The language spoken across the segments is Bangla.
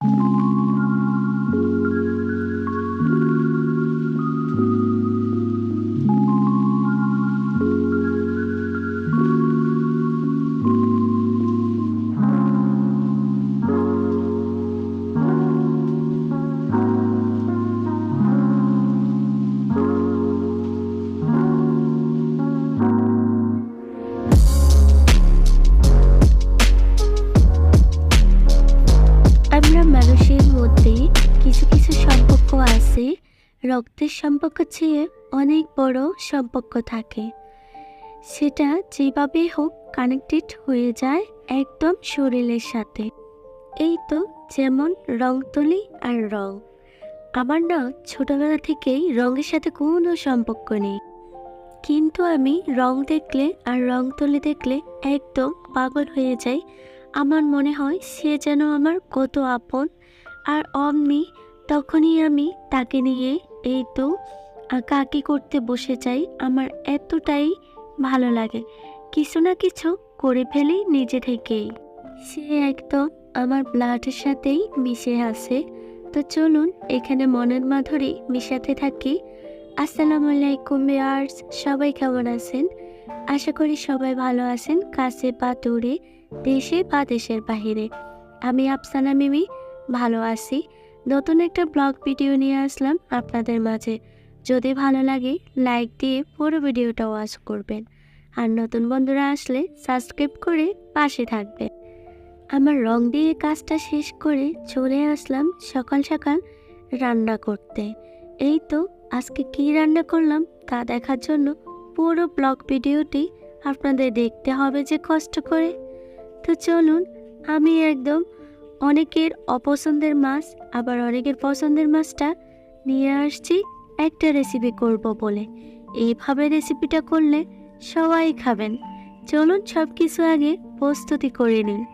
আমরা মানুষের মধ্যে কিছু কিছু সম্পর্ক আছে। রক্তের সম্পর্ক চেয়ে অনেক বড় সম্পর্ক থাকে। সেটা যেভাবে হোক কানেক্টেড হয়ে যায় একদম শরীরের সাথে। এই তো যেমন রং তুলি আর রং। আমার না ছোটবেলা থেকেই রঙের সাথে কোনো সম্পর্ক নেই। কিন্তু আমি রং দেখলে আর রং তুলি দেখলে একদম পাগল হয়ে যাই। আমার মনে হয় সে যেন আমার কত আপন আর অমনি তখনই আমি তাকে নিয়ে এই তো কাকি করতে বসে যাই। আমার এতটাই ভালো লাগে। কিছু না কিছু করে ফেলি নিজে থেকেই। সে একদম আমার ব্লাডের সাথেই মিশে আছে। তো চলুন, এখানে মনের মাধুরী মিশাতে থাকি। আসসালামু আলাইকুম ইয়ার্স সবাই কেমন আছেন? আশা করি সবাই ভালো আছেন, কাছে বা দূরে, দেশে বা দেশের বাহিরে। আমি আফসানা মিমি ভালো আছি। নতুন একটা ব্লগ ভিডিও নিয়ে আসলাম আপনাদের মাঝে। যদি ভালো লাগে, লাইক দিয়ে পুরো ভিডিওটা ওয়াচ করবেন। আর নতুন বন্ধুরা আসলে সাবস্ক্রাইব করে পাশে থাকবেন। আমার রং দিয়ে কাজটা শেষ করে চলে আসলাম সকাল সকাল রান্না করতে। এই তো আজকে কি রান্না করলাম তা দেখার জন্য পুরো ব্লগ ভিডিওটি আপনাদের দেখতে হবে যে কষ্ট করে। তো চলুন, আমি একদম অনেকের অপছন্দের মাছ, আবার অনেকের পছন্দের মাছটা নিয়ে আসছি, একটা রেসিপি করব বলে। এইভাবে রেসিপিটা করলে সবাই খাবেন। চলুন সব কিছু আগে প্রস্তুতি করে নিন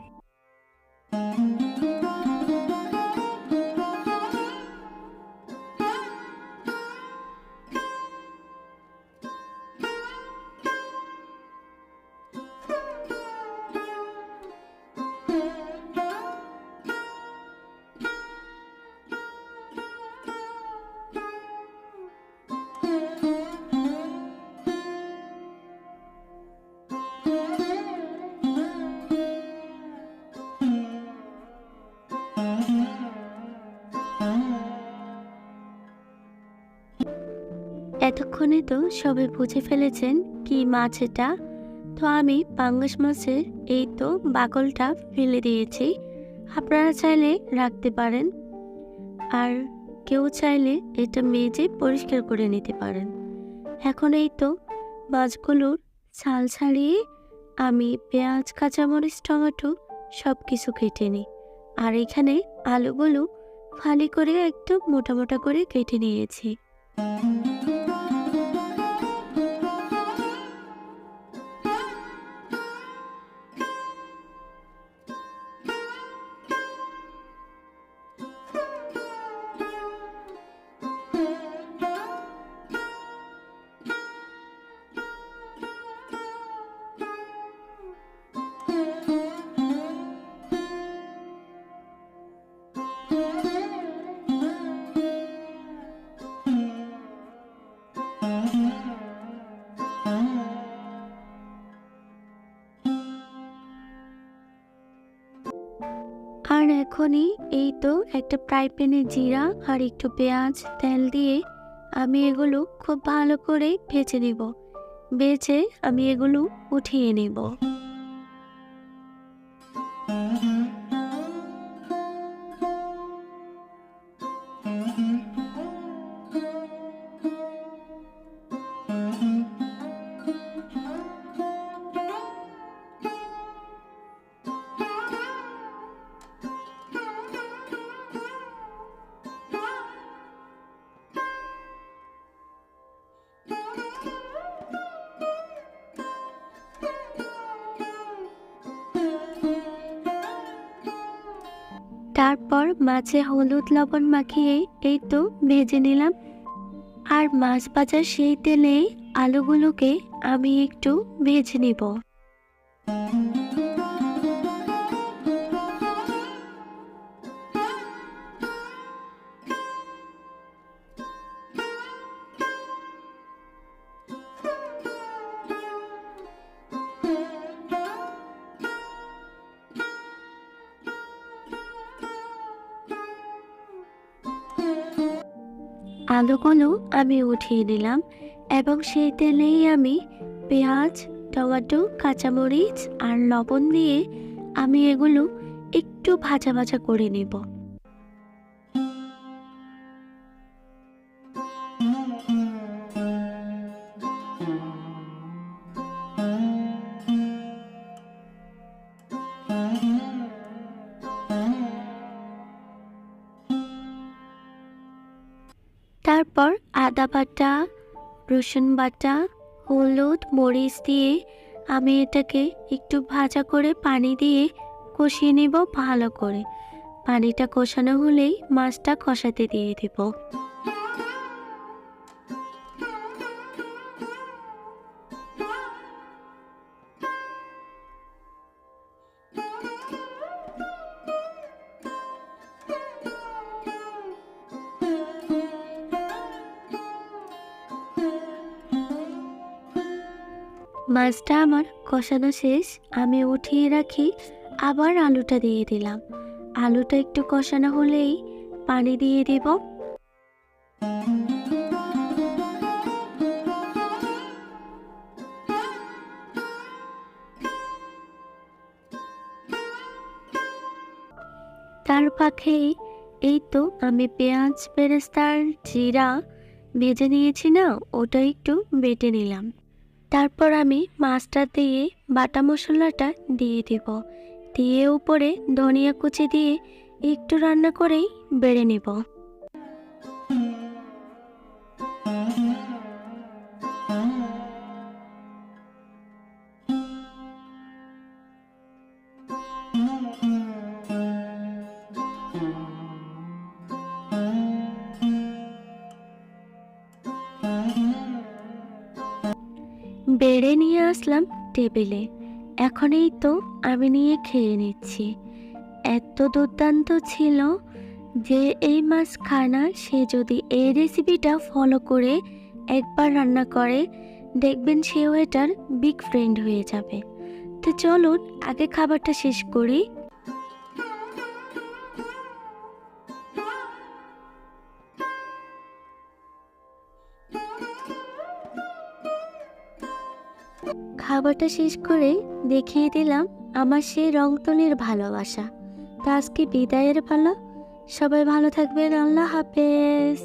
এতক্ষণে তো সবাই বুঝে ফেলেছেন কি মাছ এটা। তো আমি পাঙ্গাস মাছের এই তো বাকলটা ফেলে দিয়েছি। আপনারা চাইলে রাখতে পারেন। আর কেউ চাইলে এটা মেজে পরিষ্কার করে নিতে পারেন। এখন এই তো মাছগুলোর ছাল ছাড়িয়ে আমি পেঁয়াজ, কাঁচামরিচ, টমেটো সব কিছু কেটে নিই। আর এখানে আলুগুলো ফালি করে একদম মোটা মোটা করে কেটে নিয়েছি। আর এখনই এই তো একটা ফ্রাই প্যানে জিরা আর একটু পেঁয়াজ, তেল দিয়ে আমি এগুলো খুব ভালো করে ভেজে নিব। ভেজে আমি এগুলো উঠিয়ে নিব। তারপর মাছে হলুদ লবণ মাখিয়ে এই তো ভেজে নিলাম। আর মাছ ভাজার সেই তেলেই আলুগুলোকে আমি একটু ভেজে নিব। আলুগুলো আমি উঠিয়ে নিলাম এবং সেই তেলেই আমি পেঁয়াজ, টমেটো, কাঁচামরিচ আর লবণ দিয়ে আমি এগুলো একটু ভাজা ভাজা করে নেব। তারপর আদা বাটা, রসুন বাটা, হলুদ, মরিচ দিয়ে আমি এটাকে একটু ভাজা করে পানি দিয়ে কষিয়ে নেব ভালো করে। পানিটা কষানো হলেই মাছটা কষাতে দিয়ে দেব। মাছটা আমার কষানো শেষ, আমি উঠিয়ে রাখি, আবার আলুটা দিয়ে দিলাম। আলুটা একটু কষানো হলেই পানি দিয়ে দেব। তার পাখে এই তো আমি পেঁয়াজ বেরেস্তার জিরা ভেজে নিয়েছি না, ওটা একটু বেটে নিলাম। তারপর আমি মাছটা দিয়ে বাটা মশলাটা দিয়ে দেব। দিয়ে উপরে ধনিয়া কুচি দিয়ে একটু রান্না করেই বেড়ে নেব। বেড়ে নিয়ে আসলাম টেবিলে। এখন এই তো আমি নিয়ে খেয়ে নিচ্ছি। এত দুর্দান্ত ছিল যে এই মাছ খানা সে যদি এই রেসিপিটা ফলো করে একবার রান্না করে, দেখবেন সেও এটার বিগ ফ্রেন্ড হয়ে যাবে। তো চলুন, আগে খাবারটা শেষ করি। খাবারটা শেষ করে দেখিয়ে দিলাম আমার সেই রংতনের ভালোবাসা। তা আজকে বিদায়ের ভালো সবাই ভালো থাকবেন। আল্লাহ হাফেজ।